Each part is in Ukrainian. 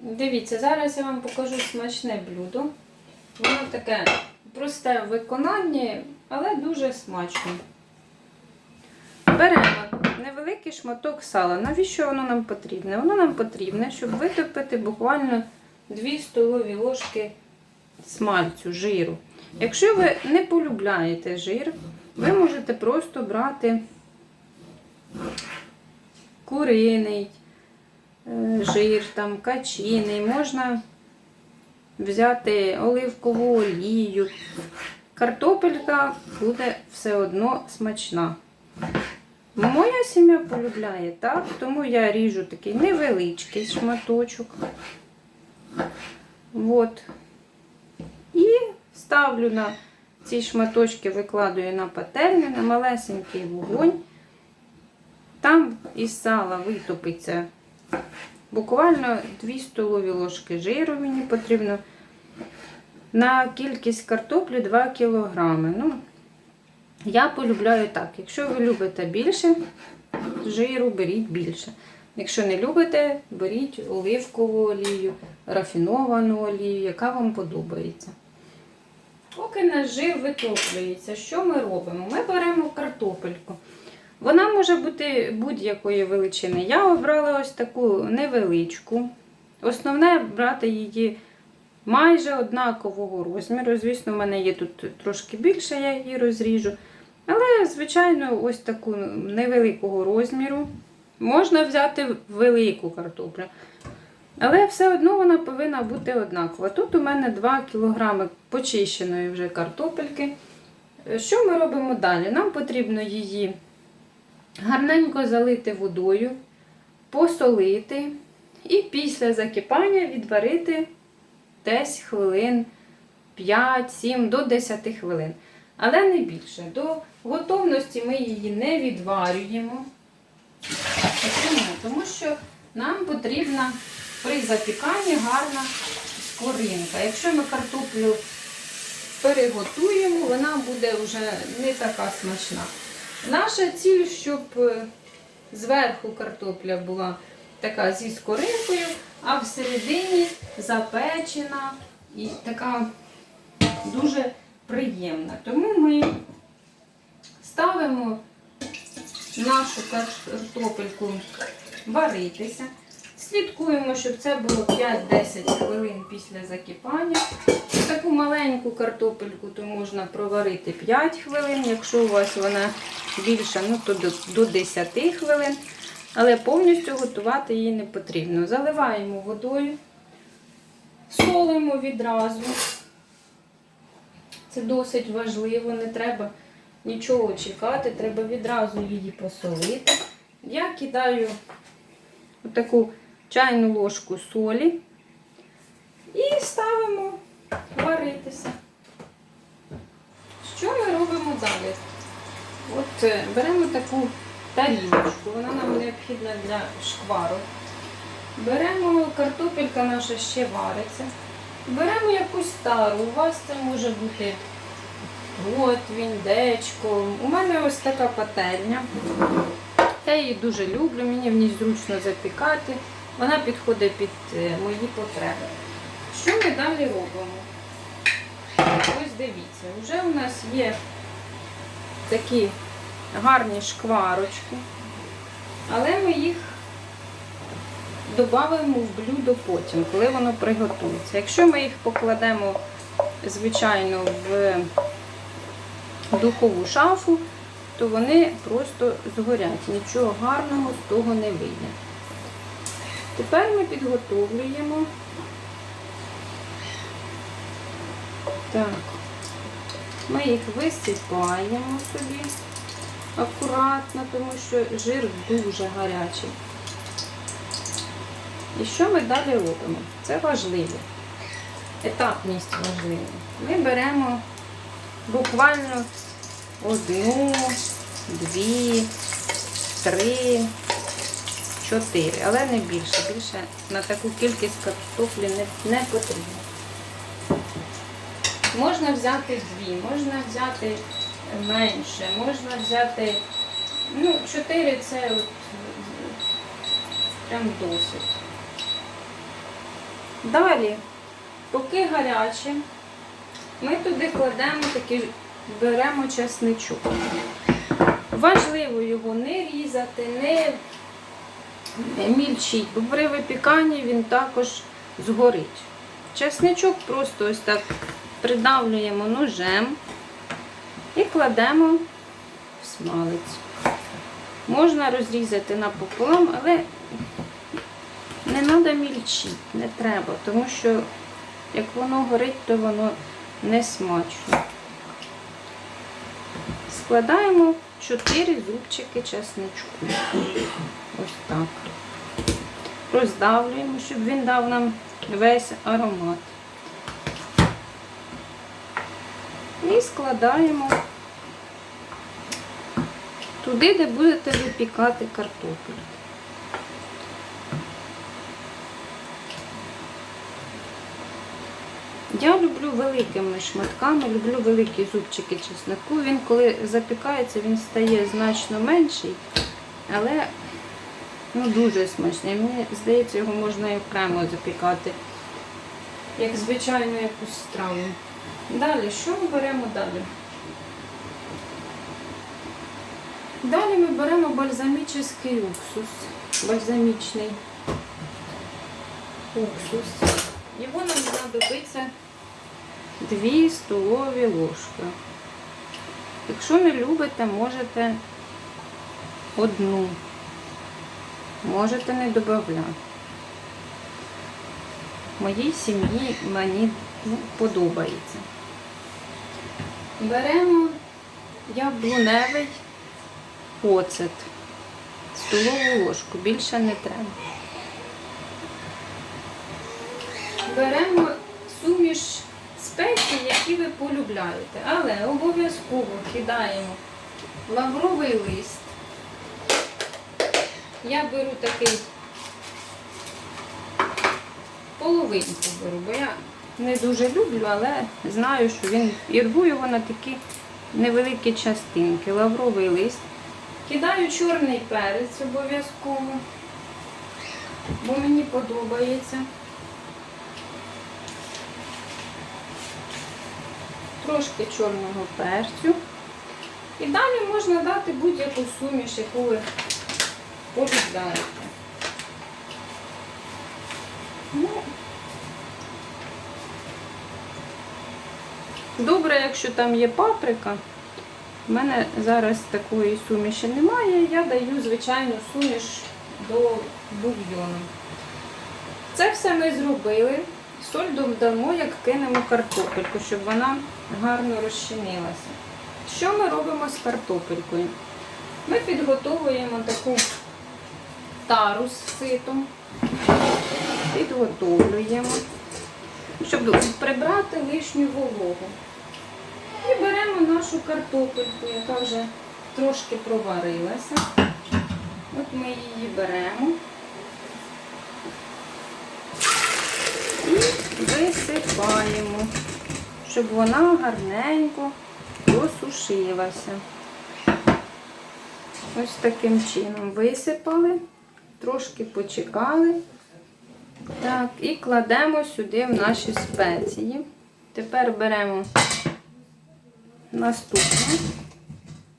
Дивіться, зараз я вам покажу смачне блюдо. Воно таке просте в виконанні, але дуже смачне. Беремо невеликий шматок сала. Навіщо воно нам потрібне? Воно нам потрібне, щоб витопити буквально 2 столові ложки смальцю, жиру. Якщо ви не полюбляєте жир, ви можете просто брати куриний жир, там, качиний, можна взяти оливкову олію. Картопелька буде все одно смачна. Моя сім'я полюбляє так, тому я ріжу такий невеличкий шматочок. От. І ставлю на ці шматочки, викладаю на пательню, на малесенький вогонь. Там із сала витопиться буквально 2 столові ложки жиру мені потрібно. На кількість картоплі 2 кг. Ну, я полюбляю так. Якщо ви любите більше жиру, беріть більше. Якщо не любите, беріть оливкову олію, рафіновану олію, яка вам подобається. Поки наш жир витоплюється, що ми робимо? Ми беремо картопельку. Вона може бути будь-якої величини. Я обрала ось таку невеличку. Основне брати її майже однакового розміру. Звісно, в мене є тут трошки більше, я її розріжу. Але, звичайно, ось таку невеликого розміру. Можна взяти велику картоплю. Але все одно вона повинна бути однакова. Тут у мене 2 кг почищеної вже картопельки. Що ми робимо далі? Нам потрібно її гарненько залити водою, посолити і після закипання відварити десь хвилин 5-7 до 10 хвилин. Але не більше. До готовності ми її не відварюємо. Тому що нам потрібна при запіканні гарна скоринка. Якщо ми картоплю переготуємо, вона буде вже не така смачна. Наша ціль, щоб е, зверху картопля була така зі скоринкою, а всередині запечена і така дуже приємна. Тому ми ставимо нашу картопельку варитися. Слідкуємо, щоб це було 5-10 хвилин після закипання. Таку маленьку картопельку то можна проварити 5 хвилин. Якщо у вас вона більша, ну то до, до 10 хвилин. Але повністю готувати її не потрібно. Заливаємо водою, солимо відразу. Це досить важливо, не треба нічого чекати, треба відразу її посолити. Я кидаю таку чайну ложку солі і ставимо варитися. Що ми робимо далі? От е, беремо таку тарілочку, вона нам необхідна для шквару. Беремо картопелька наша ще вариться. Беремо якусь стару. У вас це може бути готвінь, дечко. У мене ось така пательня. Я її дуже люблю, мені в ній зручно запікати. Вона підходить під е, мої потреби. Що ми далі робимо? Ось дивіться, вже у нас є такі гарні шкварочки, але ми їх додамо в блюдо потім, коли воно приготується. Якщо ми їх покладемо, звичайно, в духову шафу, то вони просто згорять. Нічого гарного з того не вийде. Тепер ми підготовлюємо. Так, ми їх висипаємо собі акуратно, тому що жир дуже гарячий. І що ми далі робимо? Це важливо. Етапність важлива. Ми беремо буквально одну, дві, три, чотири, але не більше. Більше на таку кількість картоплі не, не потрібно. Можна взяти дві, можна взяти менше, можна взяти, ну, чотири це от, прям досить. Далі, поки гаряче, ми туди кладемо такий, беремо чесничок. Важливо його не різати, не, не мільчити, бо при випіканні він також згорить. Чесничок просто ось так придавлюємо ножем і кладемо в смалець. Можна розрізати напополам, але не треба мільчити, не треба, тому що як воно горить, то воно не смачно. Складаємо 4 зубчики чесничку. Роздавлюємо, щоб він дав нам весь аромат. І складаємо туди, де будете випікати картоплю. Я люблю великими шматками, люблю великі зубчики чеснику. Він коли запікається, він стає значно менший, але ну, дуже смачний. Мені здається, його можна і окремо запікати, як звичайну якусь страву. Далі, що ми беремо далі? Далі ми беремо бальзамічний уксус, бальзамічний уксус. Його нам знадобиться 2 столові ложки. Якщо не любите, можете одну. Можете не додати. Моїй сім'ї мені ну, подобається. Беремо яблуневий оцет. Столову ложку, більше не треба. Беремо суміш спецій, які ви полюбляєте, але обов'язково кидаємо лавровий лист. Я беру такий половинку беру, бо я не дуже люблю, але знаю, що він і його на такі невеликі частинки. Лавровий лист. Кидаю чорний перець обов'язково, бо мені подобається. Трошки чорного перцю. І далі можна дати будь-яку суміш, яку ви полюбляєте. Ну, добре, якщо там є паприка. У мене зараз такої суміші немає, я даю звичайну суміш до бульйону. Це все ми зробили. Соль додамо, як кинемо картопельку, щоб вона гарно розчинилася. Що ми робимо з картопелькою? Ми підготовуємо таку тару з ситом, підготовлюємо, щоб прибрати лишню вологу. І беремо нашу картопельку, яка вже трошки проварилася. От ми її беремо і висипаємо, щоб вона гарненько просушилася. Ось таким чином висипали, трошки почекали. Так, і кладемо сюди в наші спеції. Тепер беремо наступну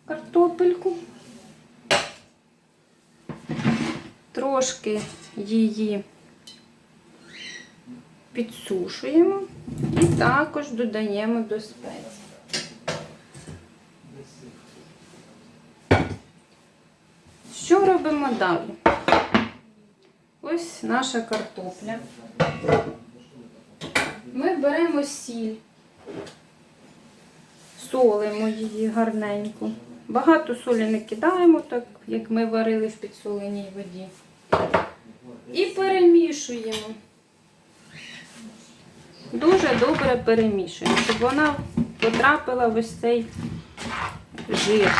картопельку. Трошки її підсушуємо і також додаємо до спеції. Що робимо далі? Ось наша картопля. Ми беремо сіль, солимо її гарненько. Багато солі не кидаємо, так як ми варили в підсоленій воді. І перемішуємо. Дуже добре перемішуємо, щоб вона потрапила в ось цей жир,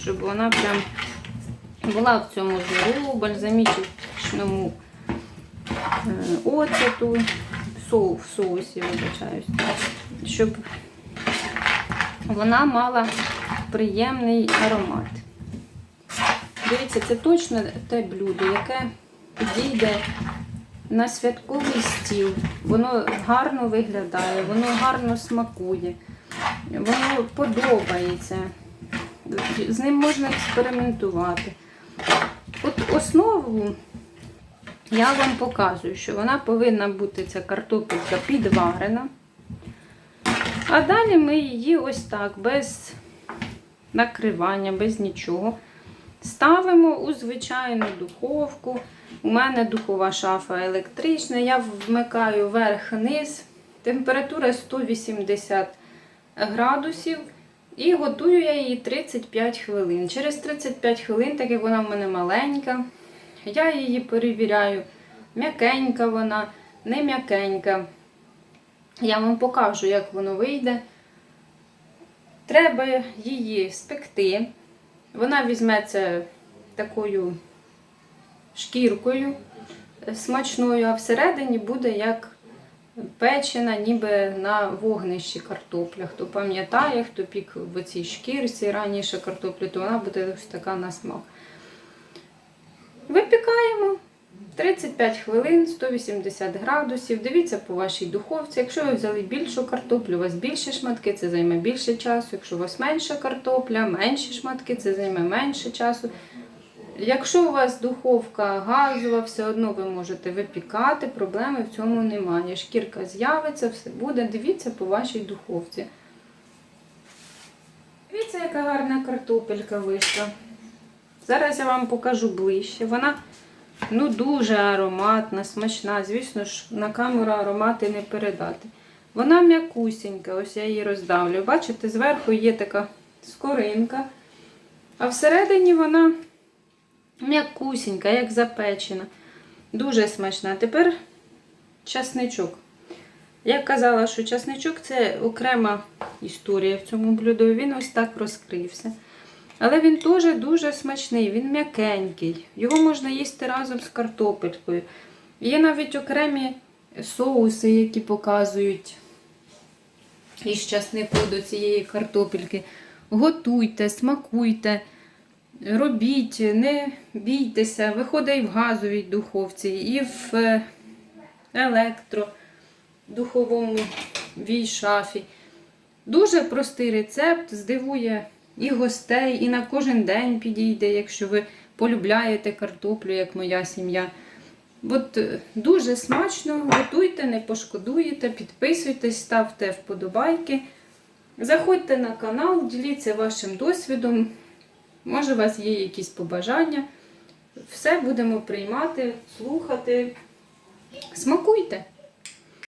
щоб вона прям була в цьому жиру, бальзамічному оцету, соу, в соусі, вибачаюсь, щоб вона мала приємний аромат. Дивіться, це точно те блюдо, яке підійде на святковий стіл. Воно гарно виглядає, воно гарно смакує, воно подобається. З ним можна експериментувати. От основу я вам показую, що вона повинна бути ця картопелька підварена. А далі ми її ось так, без накривання, без нічого. Ставимо у звичайну духовку. У мене духова шафа електрична. Я вмикаю верх-низ. Температура 180 градусів. І готую я її 35 хвилин. Через 35 хвилин, так як вона в мене маленька, я її перевіряю, м'якенька вона, не м'якенька. Я вам покажу, як воно вийде. Треба її спекти. Вона візьметься такою шкіркою смачною, а всередині буде як печена, ніби на вогнищі картопля. Хто пам'ятає, хто пік в цій шкірці раніше картоплю, то вона буде ось така на смак. Випікаємо 35 хвилин, 180 градусів. Дивіться по вашій духовці. Якщо ви взяли більшу картоплю, у вас більше шматки, це займе більше часу. Якщо у вас менша картопля, менші шматки, це займе менше часу. Якщо у вас духовка газова, все одно ви можете випікати, проблеми в цьому немає. Шкірка з'явиться, все буде. Дивіться по вашій духовці. Дивіться, яка гарна картопелька вийшла. Зараз я вам покажу ближче. Вона ну, дуже ароматна, смачна. Звісно ж, на камеру аромати не передати. Вона м'якусінька, ось я її роздавлю. Бачите, зверху є така скоринка, а всередині вона м'якусінька, як запечена. Дуже смачна. Тепер часничок. Я казала, що часничок це окрема історія в цьому блюду. Він ось так розкрився. Але він теж дуже смачний, він м'якенький. Його можна їсти разом з картопелькою. Є навіть окремі соуси, які показують із часнику до цієї картопельки. Готуйте, смакуйте, робіть, не бійтеся. Виходить і в газовій духовці, і в е, електродуховому вій шафі. Дуже простий рецепт, здивує і гостей, і на кожен день підійде, якщо ви полюбляєте картоплю, як моя сім'я. От е, дуже смачно, готуйте, не пошкодуєте, підписуйтесь, ставте вподобайки. Заходьте на канал, діліться вашим досвідом. Може, у вас є якісь побажання. Все будемо приймати, слухати. Смакуйте!